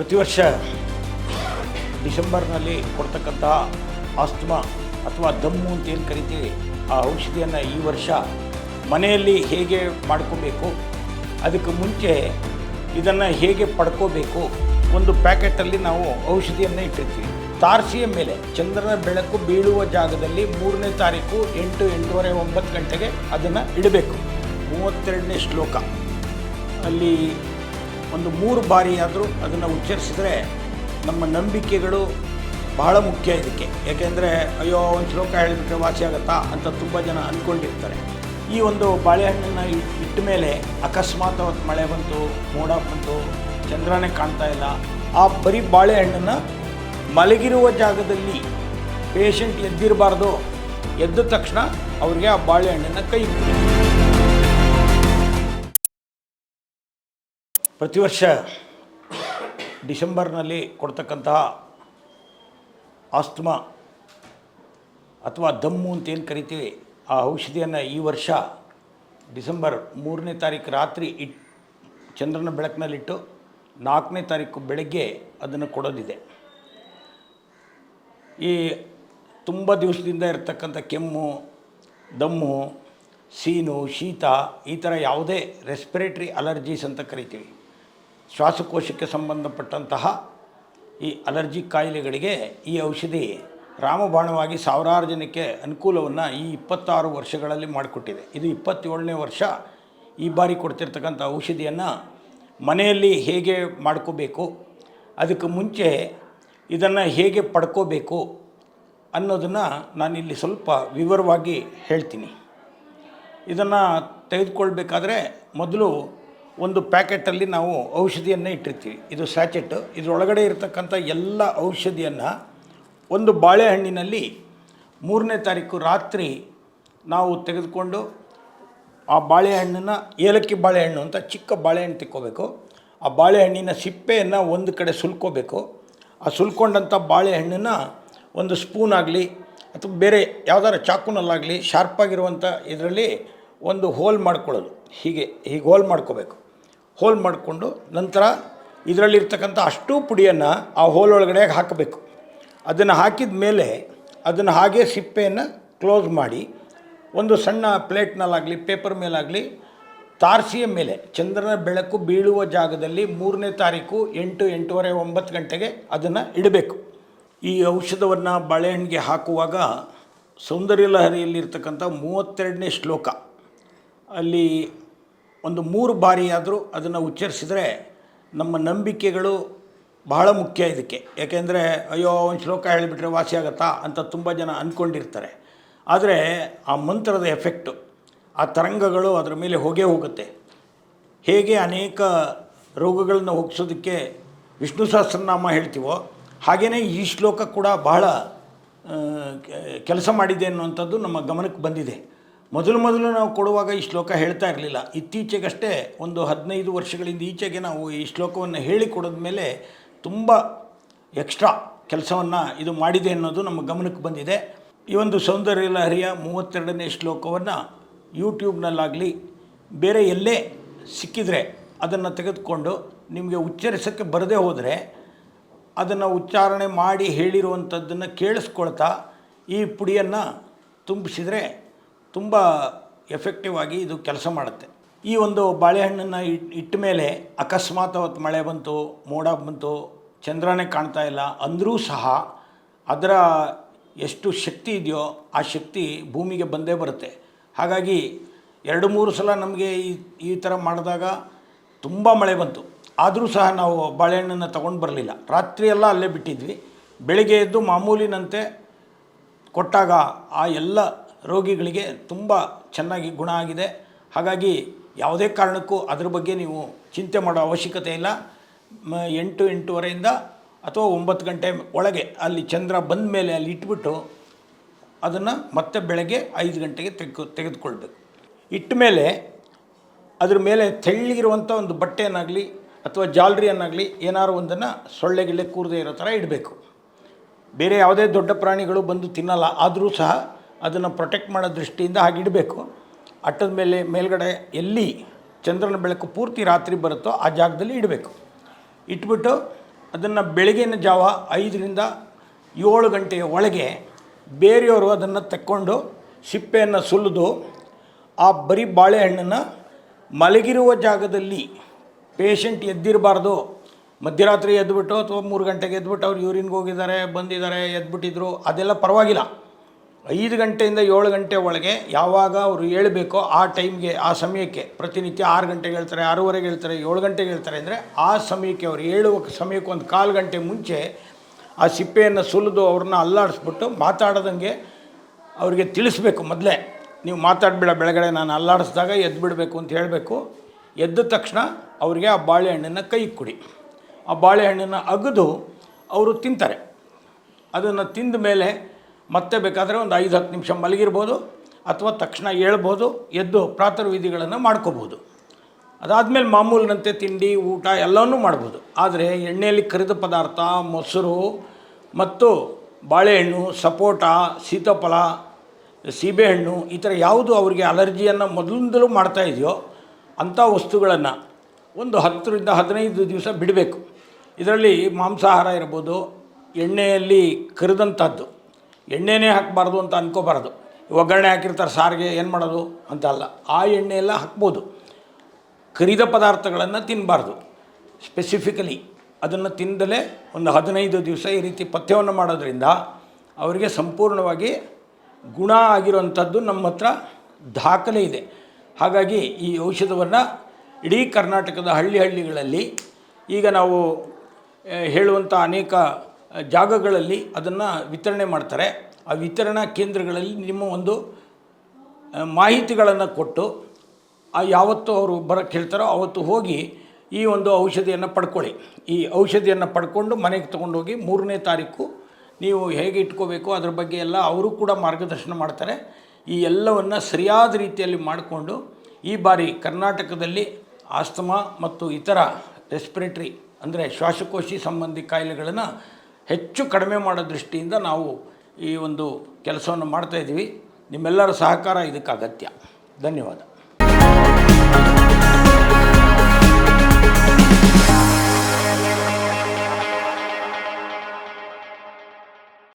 ಪ್ರತಿ ವರ್ಷ ಡಿಸೆಂಬರ್ನಲ್ಲಿ ಕೊಡ್ತಕ್ಕಂಥ ಆಸ್ತಮಾ ಅಥವಾ ದಮ್ಮು ಅಂತ ಏನು ಕರಿತೀವಿ, ಆ ಔಷಧಿಯನ್ನು ಈ ವರ್ಷ ಮನೆಯಲ್ಲಿ ಹೇಗೆ ಮಾಡ್ಕೋಬೇಕು, ಅದಕ್ಕೆ ಮುಂಚೆ ಇದನ್ನು ಹೇಗೆ ಪಡ್ಕೋಬೇಕು, ಒಂದು ಪ್ಯಾಕೆಟಲ್ಲಿ ನಾವು ಔಷಧಿಯನ್ನು ಇಟ್ಟಿರ್ತೀವಿ. ತಾರಸಿಯ ಮೇಲೆ ಚಂದ್ರನ ಬೆಳಕು ಬೀಳುವ ಜಾಗದಲ್ಲಿ ಮೂರನೇ ತಾರೀಕು ಎಂಟು, ಎಂಟೂವರೆ, ಒಂಬತ್ತು ಗಂಟೆಗೆ ಅದನ್ನು ಇಡಬೇಕು. ಮೂವತ್ತೆರಡನೇ ಶ್ಲೋಕ. ಅಲ್ಲಿ ಒಂದು ಮೂರು ಬಾರಿಯಾದರೂ ಅದನ್ನು ಉಚ್ಚರಿಸಿದ್ರೆ ನಮ್ಮ ನಂಬಿಕೆಗಳು ಬಹಳ ಮುಖ್ಯ ಇದಕ್ಕೆ. ಯಾಕೆಂದರೆ, ಅಯ್ಯೋ, ಒಂದು ಶ್ಲೋಕ ಹೇಳಿಬಿಟ್ರೆ ವಾಸಿ ಆಗುತ್ತಾ ಅಂತ ತುಂಬ ಜನ ಅಂದ್ಕೊಂಡಿರ್ತಾರೆ ಈ ಒಂದು ಬಾಳೆಹಣ್ಣನ್ನು ಇಟ್ಟ ಮೇಲೆ ಅಕಸ್ಮಾತ್ ಅವತ್ತು ಮಳೆ ಬಂತು, ಮೋಡ ಬಂತು, ಚಂದ್ರನೇ ಕಾಣ್ತಾ ಇಲ್ಲ, ಆ ಬರೀ ಬಾಳೆಹಣ್ಣನ್ನು ಮಲಗಿರುವ ಜಾಗದಲ್ಲಿ ಪೇಷಂಟ್ ಎದ್ದಿರಬಾರ್ದು, ಎದ್ದ ತಕ್ಷಣ ಅವ್ರಿಗೆ ಆ ಬಾಳೆಹಣ್ಣನ್ನು ಕೈ ಪ್ರತಿ ವರ್ಷ ಡಿಸೆಂಬರ್ನಲ್ಲಿ ಕೊಡ್ತಕ್ಕಂತಹ ಆಸ್ತಮಾ ಅಥವಾ ದಮ್ಮು ಅಂತ ಏನು ಕರಿತೀವಿ, ಆ ಔಷಧಿಯನ್ನು ಈ ವರ್ಷ ಡಿಸೆಂಬರ್ ಮೂರನೇ ತಾರೀಕು ರಾತ್ರಿ ಇಟ್ ಚಂದ್ರನ ಬೆಳಕಿನಲ್ಲಿಟ್ಟು ನಾಲ್ಕನೇ ತಾರೀಕು ಬೆಳಗ್ಗೆ ಅದನ್ನು ಕೊಡೋದಿದೆ. ಈ ತುಂಬ ದಿವಸದಿಂದ ಇರತಕ್ಕಂಥ ಕೆಮ್ಮು, ದಮ್ಮು, ಸೀನು, ಶೀತ ಈ ಥರ ಯಾವುದೇ ರೆಸ್ಪಿರೇಟ್ರಿ ಅಲರ್ಜೀಸ್ ಅಂತ ಕರಿತೀವಿ. ಶ್ವಾಸಕೋಶಕ್ಕೆ ಸಂಬಂಧಪಟ್ಟಂತಹ ಈ ಅಲರ್ಜಿ ಕಾಯಿಲೆಗಳಿಗೆ ಈ ಔಷಧಿ ರಾಮಬಾಣವಾಗಿ ಸಾವಿರಾರು ಜನಕ್ಕೆ ಅನುಕೂಲವನ್ನು ಈ ಇಪ್ಪತ್ತಾರು ವರ್ಷಗಳಲ್ಲಿ ಮಾಡಿಕೊಟ್ಟಿದೆ. ಇದು ಇಪ್ಪತ್ತೇಳನೇ ವರ್ಷ ಈ ಬಾರಿ ಕೊಡ್ತಿರ್ತಕ್ಕಂಥ ಔಷಧಿಯನ್ನು ಮನೆಯಲ್ಲಿ ಹೇಗೆ ಮಾಡ್ಕೋಬೇಕು, ಅದಕ್ಕೆ ಮುಂಚೆ ಇದನ್ನು ಹೇಗೆ ಪಡ್ಕೋಬೇಕು ಅನ್ನೋದನ್ನು ನಾನಿಲ್ಲಿ ಸ್ವಲ್ಪ ವಿವರವಾಗಿ ಹೇಳ್ತೀನಿ. ಇದನ್ನು ತೆಗೆದುಕೊಳ್ಬೇಕಾದ್ರೆ ಮೊದಲು ಒಂದು ಪ್ಯಾಕೆಟಲ್ಲಿ ನಾವು ಔಷಧಿಯನ್ನು ಇಟ್ಟಿರ್ತೀವಿ. ಇದು ಸ್ಯಾಚೆಟ್ ಇದರೊಳಗಡೆ ಇರತಕ್ಕಂಥ ಎಲ್ಲ ಔಷಧಿಯನ್ನು ಒಂದು ಬಾಳೆಹಣ್ಣಿನಲ್ಲಿ ಮೂರನೇ ತಾರೀಕು ರಾತ್ರಿ ನಾವು ತೆಗೆದುಕೊಂಡು ಆ ಬಾಳೆಹಣ್ಣನ್ನು ಏಲಕ್ಕಿ ಬಾಳೆಹಣ್ಣು ಅಂತ ಚಿಕ್ಕ ಬಾಳೆಹಣ್ಣು ತಿಕ್ಕೋಬೇಕು. ಆ ಬಾಳೆಹಣ್ಣಿನ ಸಿಪ್ಪೆಯನ್ನು ಒಂದು ಕಡೆ ಸುಲ್ಕೋಬೇಕು. ಆ ಸುಲ್ಕೊಂಡಂಥ ಬಾಳೆಹಣ್ಣನ್ನು ಒಂದು ಸ್ಪೂನ್ ಆಗಲಿ ಅಥವಾ ಬೇರೆ ಯಾವ್ದಾರ ಚಾಕುನಲ್ಲಾಗಲಿ ಶಾರ್ಪಾಗಿರುವಂಥ ಇದರಲ್ಲಿ ಒಂದು ಹೋಲ್ ಮಾಡ್ಕೊಳ್ಳೋದು. ಹೀಗೆ ಹೀಗೆ ಹೋಲ್ ಮಾಡ್ಕೋಬೇಕು. ಹೋಲ್ ಮಾಡಿಕೊಂಡು ನಂತರ ಇದರಲ್ಲಿರ್ತಕ್ಕಂಥ ಅಷ್ಟೂ ಪುಡಿಯನ್ನು ಆ ಹೋಲ್ ಒಳಗಡೆ ಹಾಕಬೇಕು. ಅದನ್ನು ಹಾಕಿದ ಮೇಲೆ ಅದನ್ನು ಹಾಗೆ ಸಿಪ್ಪೆಯನ್ನು ಕ್ಲೋಸ್ ಮಾಡಿ ಒಂದು ಸಣ್ಣ ಪ್ಲೇಟ್ನಲ್ಲಾಗಲಿ, ಪೇಪರ್ ಮೇಲಾಗಲಿ ತಾರಸಿಯ ಮೇಲೆ, ಚಂದ್ರನ ಬೆಳಕು ಬೀಳುವ ಜಾಗದಲ್ಲಿ ಮೂರನೇ ತಾರೀಕು ಎಂಟು, ಎಂಟೂವರೆ, ಒಂಬತ್ತು ಗಂಟೆಗೆ ಅದನ್ನು ಇಡಬೇಕು. ಈ ಔಷಧವನ್ನು ಬಾಳೆಹಣ್ಣಿಗೆ ಹಾಕುವಾಗ ಸೌಂದರ್ಯ ಲಹರಿಯಲ್ಲಿರ್ತಕ್ಕಂಥ ಮೂವತ್ತೆರಡನೇ ಶ್ಲೋಕ. ಅಲ್ಲಿ ಒಂದು ಮೂರು ಬಾರಿಯಾದರೂ ಅದನ್ನು ಉಚ್ಚರಿಸಿದರೆ ನಮ್ಮ ನಂಬಿಕೆಗಳು ಬಹಳ ಮುಖ್ಯ ಇದಕ್ಕೆ. ಯಾಕೆಂದರೆ, ಅಯ್ಯೋ, ಒಂದು ಶ್ಲೋಕ ಹೇಳಿಬಿಟ್ರೆ ವಾಸಿ ಆಗುತ್ತಾ ಅಂತ ತುಂಬ ಜನ ಅಂದ್ಕೊಂಡಿರ್ತಾರೆ ಆದರೆ ಆ ಮಂತ್ರದ ಎಫೆಕ್ಟು, ಆ ತರಂಗಗಳು ಅದರ ಮೇಲೆ ಹೋಗೇ ಹೋಗುತ್ತೆ. ಹೇಗೆ ಅನೇಕ ರೋಗಗಳನ್ನು ಹೋಗಿಸೋದಕ್ಕೆ ವಿಷ್ಣು ಸಹಸ್ರನಾಮ ಹೇಳ್ತೀವೋ ಹಾಗೆಯೇ ಈ ಶ್ಲೋಕ ಕೂಡ ಬಹಳ ಕೆಲಸ ಮಾಡಿದೆ ಅನ್ನುವಂಥದ್ದು ನಮ್ಮ ಗಮನಕ್ಕೆ ಬಂದಿದೆ. ಮೊದಲು ಮೊದಲು ನಾವು ಕೊಡುವಾಗ ಈ ಶ್ಲೋಕ ಹೇಳ್ತಾ ಇರಲಿಲ್ಲ. ಇತ್ತೀಚೆಗಷ್ಟೇ ಒಂದು ಹದಿನೈದು ವರ್ಷಗಳಿಂದ ಈಚೆಗೆ ನಾವು ಈ ಶ್ಲೋಕವನ್ನು ಹೇಳಿಕೊಡೋದ ಮೇಲೆ ತುಂಬ ಎಕ್ಸ್ಟ್ರಾ ಕೆಲಸವನ್ನು ಇದು ಮಾಡಿದೆ ಅನ್ನೋದು ನಮ್ಮ ಗಮನಕ್ಕೆ ಬಂದಿದೆ. ಈ ಒಂದು ಸೌಂದರ್ಯ ಲಹರಿಯ ಮೂವತ್ತೆರಡನೇ ಶ್ಲೋಕವನ್ನು ಯೂಟ್ಯೂಬ್ನಲ್ಲಾಗಲಿ ಬೇರೆ ಎಲ್ಲೇ ಸಿಕ್ಕಿದರೆ ಅದನ್ನು ತೆಗೆದುಕೊಂಡು ನಿಮಗೆ ಉಚ್ಚರಿಸೋಕ್ಕೆ ಬರದೇ ಹೋದರೆ ಅದನ್ನು ಉಚ್ಚಾರಣೆ ಮಾಡಿ ಹೇಳಿರುವಂಥದ್ದನ್ನು ಕೇಳಿಸ್ಕೊಳ್ತಾ ಈ ಪುಡಿಯನ್ನು ತುಂಬಿಸಿದರೆ ತುಂಬ ಎಫೆಕ್ಟಿವ್ ಆಗಿ ಇದು ಕೆಲಸ ಮಾಡುತ್ತೆ. ಈ ಒಂದು ಬಾಳೆಹಣ್ಣನ್ನು ಇಟ್, ಇಟ್ಟ ಮೇಲೆ ಅಕಸ್ಮಾತ್ ಅವತ್ತು ಮಳೆ ಬಂತು, ಮೋಡ ಬಂತು, ಚಂದ್ರನೇ ಕಾಣ್ತಾ ಇಲ್ಲ, ಅಂದರೂ ಸಹ ಅದರ ಎಷ್ಟು ಶಕ್ತಿ ಇದೆಯೋ ಆ ಶಕ್ತಿ ಭೂಮಿಗೆ ಬಂದೇ ಬರುತ್ತೆ. ಹಾಗಾಗಿ ಎರಡು ಮೂರು ಸಲ ನಮಗೆ ಈ ಈ ಥರ ಮಾಡಿದಾಗ ತುಂಬ ಮಳೆ ಬಂತು. ಆದರೂ ಸಹ ನಾವು ಬಾಳೆಹಣ್ಣನ್ನು ತೊಗೊಂಡು ಬರಲಿಲ್ಲ. ರಾತ್ರಿಯೆಲ್ಲ ಅಲ್ಲೇ ಬಿಟ್ಟಿದ್ವಿ. ಬೆಳಿಗ್ಗೆ ಎದ್ದು ಮಾಮೂಲಿನಂತೆ ಕೊಟ್ಟಾಗ ಆ ಎಲ್ಲ ರೋಗಿಗಳಿಗೆ ತುಂಬ ಚೆನ್ನಾಗಿ ಗುಣ ಆಗಿದೆ. ಹಾಗಾಗಿ ಯಾವುದೇ ಕಾರಣಕ್ಕೂ ಅದ್ರ ಬಗ್ಗೆ ನೀವು ಚಿಂತೆ ಮಾಡೋ ಅವಶ್ಯಕತೆ ಇಲ್ಲ. ಎಂಟು ಎಂಟೂವರೆಯಿಂದ ಅಥವಾ ಒಂಬತ್ತು ಗಂಟೆ ಒಳಗೆ ಅಲ್ಲಿ ಚಂದ್ರ ಬಂದ ಮೇಲೆ ಅಲ್ಲಿ ಇಟ್ಬಿಟ್ಟು ಅದನ್ನು ಮತ್ತೆ ಬೆಳಗ್ಗೆ ಐದು ಗಂಟೆಗೆ ತೆಗೆದು, ತೆಗೆದುಕೊಳ್ಬೇಕು. ಇಟ್ಟ ಮೇಲೆ ಅದ್ರ ಮೇಲೆ ತೆಳ್ಳಗಿರುವಂಥ ಒಂದು ಬಟ್ಟೆಯನ್ನಾಗಲಿ ಅಥವಾ ಜಾಲರಿಯನ್ನಾಗಲಿ ಏನಾದ್ರು ಒಂದನ್ನು ಸೊಳ್ಳೆಗಿಳ್ಳೆ ಕೂರದೇ ಇರೋ ಥರ ಇಡಬೇಕು. ಬೇರೆ ಯಾವುದೇ ದೊಡ್ಡ ಪ್ರಾಣಿಗಳು ಬಂದು ತಿನ್ನಲ್ಲ, ಆದರೂ ಸಹ ಅದನ್ನು ಪ್ರೊಟೆಕ್ಟ್ ಮಾಡೋ ದೃಷ್ಟಿಯಿಂದ ಹಾಗೆ ಇಡಬೇಕು ಅಟ್ಟದ ಮೇಲೆ, ಮೇಲ್ಗಡೆ ಎಲ್ಲಿ ಚಂದ್ರನ ಬೆಳಕು ಪೂರ್ತಿ ರಾತ್ರಿ ಬರುತ್ತೋ ಆ ಜಾಗದಲ್ಲಿ ಇಡಬೇಕು. ಇಟ್ಬಿಟ್ಟು ಅದನ್ನು ಬೆಳಗಿನ ಜಾವ ಐದರಿಂದ ಏಳು ಗಂಟೆಯ ಒಳಗೆ ಬೇರೆಯವರು ಅದನ್ನು ತಕ್ಕೊಂಡು ಸಿಪ್ಪೆಯನ್ನು ಸುಲಿದು ಆ ಬರೀ ಬಾಳೆಹಣ್ಣನ್ನು ಮಲಗಿರುವ ಜಾಗದಲ್ಲಿ ಪೇಷಂಟ್ ಎದ್ದಿರಬಾರ್ದು. ಮಧ್ಯರಾತ್ರಿ ಎದ್ದುಬಿಟ್ಟು ಅಥವಾ ಮೂರು ಗಂಟೆಗೆ ಎದ್ಬಿಟ್ಟು ಅವ್ರು ಯೂರಿನ್ಗೆ ಹೋಗಿದ್ದಾರೆ, ಬಂದಿದ್ದಾರೆ, ಎದ್ಬಿಟ್ಟಿದ್ರು, ಅದೆಲ್ಲ ಪರವಾಗಿಲ್ಲ. ಐದು ಗಂಟೆಯಿಂದ ಏಳು ಗಂಟೆ ಒಳಗೆ ಯಾವಾಗ ಅವರು ಹೇಳಬೇಕೋ ಆ ಟೈಮ್ಗೆ, ಆ ಸಮಯಕ್ಕೆ, ಪ್ರತಿನಿತ್ಯ ಆರು ಗಂಟೆಗೆ ಹೇಳ್ತಾರೆ, ಆರೂವರೆಗೆ ಹೇಳ್ತಾರೆ, ಏಳು ಗಂಟೆಗೆ ಹೇಳ್ತಾರೆ ಅಂದರೆ ಆ ಸಮಯಕ್ಕೆ ಅವರು ಹೇಳುವ ಸಮಯಕ್ಕೆ ಒಂದು ಕಾಲು ಗಂಟೆ ಮುಂಚೆ ಆ ಸಿಪ್ಪೆಯನ್ನು ಸುಲಿದು ಅವ್ರನ್ನ ಅಲ್ಲಾಡಿಸ್ಬಿಟ್ಟು ಮಾತಾಡದಂಗೆ ಅವರಿಗೆ ತಿಳಿಸ್ಬೇಕು ಮೊದಲೇ. ನೀವು ಮಾತಾಡಬೇಡ, ಬೆಳಗಡೆ ನಾನು ಅಲ್ಲಾಡಿಸಿದಾಗ ಎದ್ದು ಬಿಡಬೇಕು ಅಂತ ಹೇಳಬೇಕು. ಎದ್ದ ತಕ್ಷಣ ಅವರಿಗೆ ಆ ಬಾಳೆಹಣ್ಣನ್ನು ಕೈ ಕೊಡಿ. ಆ ಬಾಳೆಹಣ್ಣನ್ನು ಅಗದು ಅವರು ತಿಂತಾರೆ. ಅದನ್ನು ತಿಂದ ಮೇಲೆ ಮತ್ತೆ ಬೇಕಾದರೆ ಒಂದು ಐದು ಹತ್ತು ನಿಮಿಷ ಮಲಗಿರ್ಬೋದು ಅಥವಾ ತಕ್ಷಣ ಹೇಳ್ಬೋದು, ಎದ್ದು ಪ್ರಾತರ್ವಿಧಿಗಳನ್ನು ಮಾಡ್ಕೋಬೋದು. ಅದಾದಮೇಲೆ ಮಾಮೂಲಿನಂತೆ ತಿಂಡಿ, ಊಟ ಎಲ್ಲವನ್ನು ಮಾಡ್ಬೋದು. ಆದರೆ ಎಣ್ಣೆಯಲ್ಲಿ ಕರಿದ ಪದಾರ್ಥ, ಮೊಸರು ಮತ್ತು ಬಾಳೆಹಣ್ಣು, ಸಪೋಟ, ಸೀತಾಫಲ, ಸೀಬೆಹಣ್ಣು, ಈ ಥರ ಯಾವುದು ಅವರಿಗೆ ಅಲರ್ಜಿಯನ್ನು ಮೊದಲಿಂದಲೂ ಮಾಡ್ತಾ ಇದೆಯೋ ಅಂಥ ವಸ್ತುಗಳನ್ನು ಒಂದು ಹತ್ತರಿಂದ ಹದಿನೈದು ದಿವಸ ಬಿಡಬೇಕು. ಇದರಲ್ಲಿ ಮಾಂಸಾಹಾರ ಇರ್ಬೋದು, ಎಣ್ಣೆಯಲ್ಲಿ ಕರಿದಂಥದ್ದು. ಎಣ್ಣೆನೇ ಹಾಕಬಾರ್ದು ಅಂತ ಅನ್ಕೋಬಾರ್ದು. ಒಗ್ಗರಣೆ ಹಾಕಿರ್ತಾರೆ, ಸಾರಿಗೆ ಏನು ಮಾಡೋದು ಅಂತ ಅಲ್ಲ. ಆ ಎಣ್ಣೆ ಎಲ್ಲ ಹಾಕ್ಬೋದು. ಕರಿದ ಪದಾರ್ಥಗಳನ್ನು ತಿನ್ನಬಾರ್ದು ಸ್ಪೆಸಿಫಿಕಲಿ ಅದನ್ನು ತಿಂದಲೇ ಒಂದು ಹದಿನೈದು ದಿವಸ ಈ ರೀತಿ ಪಥ್ಯವನ್ನು ಮಾಡೋದ್ರಿಂದ ಅವರಿಗೆ ಸಂಪೂರ್ಣವಾಗಿ ಗುಣ ಆಗಿರುವಂಥದ್ದು ನಮ್ಮ ಹತ್ರ ದಾಖಲೆ ಇದೆ. ಹಾಗಾಗಿ ಈ ಔಷಧವನ್ನು ಇಡೀ ಕರ್ನಾಟಕದ ಹಳ್ಳಿ ಹಳ್ಳಿಗಳಲ್ಲಿ ಈಗ ನಾವು ಹೇಳುವಂಥ ಅನೇಕ ಜಾಗಗಳಲ್ಲಿ ಅದನ್ನು ವಿತರಣೆ ಮಾಡ್ತಾರೆ. ಆ ವಿತರಣಾ ಕೇಂದ್ರಗಳಲ್ಲಿ ನಿಮ್ಮ ಒಂದು ಮಾಹಿತಿಗಳನ್ನು ಕೊಟ್ಟು, ಆ, ಯಾವತ್ತು ಅವರು ಬರೋಕ್ಕೆ ಹೇಳ್ತಾರೋ ಅವತ್ತು ಹೋಗಿ ಈ ಒಂದು ಔಷಧಿಯನ್ನು ಪಡ್ಕೊಳ್ಳಿ. ಈ ಔಷಧಿಯನ್ನು ಪಡ್ಕೊಂಡು ಮನೆಗೆ ತೊಗೊಂಡೋಗಿ ಮೂರನೇ ತಾರೀಕು ನೀವು ಹೇಗೆ ಇಟ್ಕೋಬೇಕು, ಅದ್ರ ಬಗ್ಗೆ ಎಲ್ಲ ಅವರು ಕೂಡ ಮಾರ್ಗದರ್ಶನ ಮಾಡ್ತಾರೆ. ಈ ಎಲ್ಲವನ್ನು ಸರಿಯಾದ ರೀತಿಯಲ್ಲಿ ಮಾಡಿಕೊಂಡು ಈ ಬಾರಿ ಕರ್ನಾಟಕದಲ್ಲಿ ಆಸ್ತಮಾ ಮತ್ತು ಇತರ ರೆಸ್ಪಿರೇಟ್ರಿ ಅಂದರೆ ಶ್ವಾಸಕೋಶಿ ಸಂಬಂಧಿ ಕಾಯಿಲೆಗಳನ್ನು ಹೆಚ್ಚು ಕಡಿಮೆ ಮಾಡೋ ದೃಷ್ಟಿಯಿಂದ ನಾವು ಈ ಒಂದು ಕೆಲಸವನ್ನು ಮಾಡ್ತಾಯಿದ್ದೀವಿ ನಿಮ್ಮೆಲ್ಲರ ಸಹಕಾರ ಇದಕ್ಕೆ ಅಗತ್ಯ. ಧನ್ಯವಾದ.